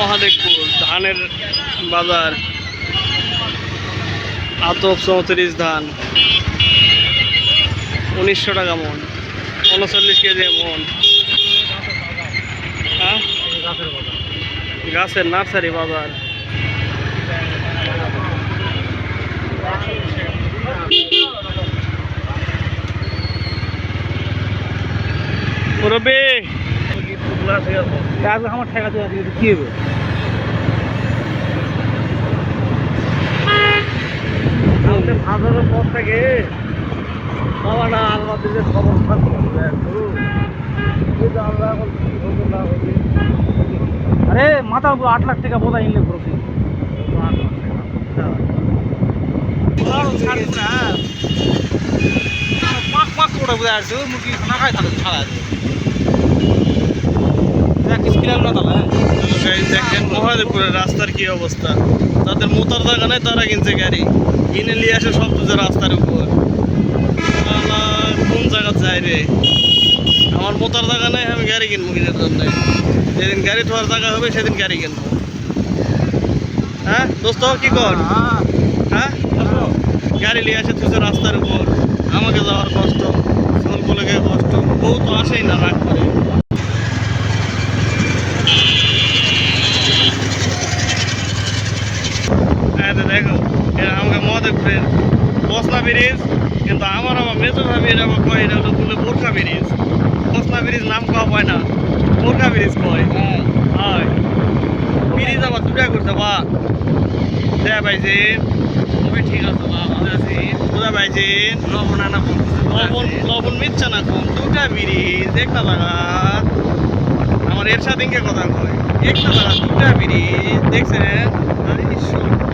মহাদেবপুর, ধানের বাজার, আতপ চৌত্রিশ ধান, উনিশশো টাকা মন, উনচল্লিশ কেজি মন। হ্যাঁ? গাছের নার্সারি বাজার। মুরব্বী! আজকে আমার ঠেকা দিয়ে আজকে কি হবে? পর থেকে বাবাটা আল্লাহ দিলে খবর আরে মাথা আট লাখ টাকা বোধহয় ইনলে প্রতি পাক পাক করে বোঝা আছে মুরগি না খাই তাহলে ছাড়া আছে কিছু কিলাম না তাহলে এই দেখেন মহাদেবপুরের রাস্তার কি অবস্থা। তাদের মোতার জায়গা নেই, তারা কিনছে গাড়ি। কিনে নিয়ে আসে সব তুজে রাস্তার উপর। কোন জায়গা যায় রে? আমার মোতার জায়গা নেই, আমি গাড়ি কিনবো কিনার জন্য। যেদিন গাড়ি ধোয়ার জায়গা হবে, সেদিন গাড়ি কিনবো। হ্যাঁ দোস্ত, কি কর? হ্যাঁ? গাড়ি নিয়ে আসে তুজে রাস্তার উপর। আমাকে যাওয়ার কষ্ট সোল বলে কষ্ট। বউ তো আসেই না রাগ করে হ্যাঁ তো দেখো এটা আমাকে মহাদেবপুরের বসনা ব্রিজ কিন্তু আমার আবার মেজর ভাবি এটা আবার কয় এটা হলো তুলে বোরখা ব্রিজ। বসনা ব্রিজ নাম কওয়া হয় না বোরখা ব্রিজ কয়। হয়। ব্রিজ আবার দুটা করছে বা। দেয়া পাইছেন তুমি ঠিক আছে বা ভালো আছি। বুঝা পাইছেন লবণ আনা লবণ লবণ মিথ্যা না কম দুটা ব্রিজ একটা জায়গা। আমার এর সাথে কথা কয় একটা জায়গা দুটা ব্রিজ দেখছেন?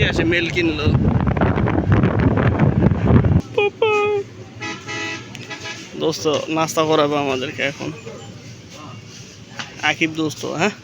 যাচ্ছি আসে মেল কিনলো। দোস্ত নাস্তা করাবো আমাদেরকে এখন। আকিব দোস্ত হ্যাঁ?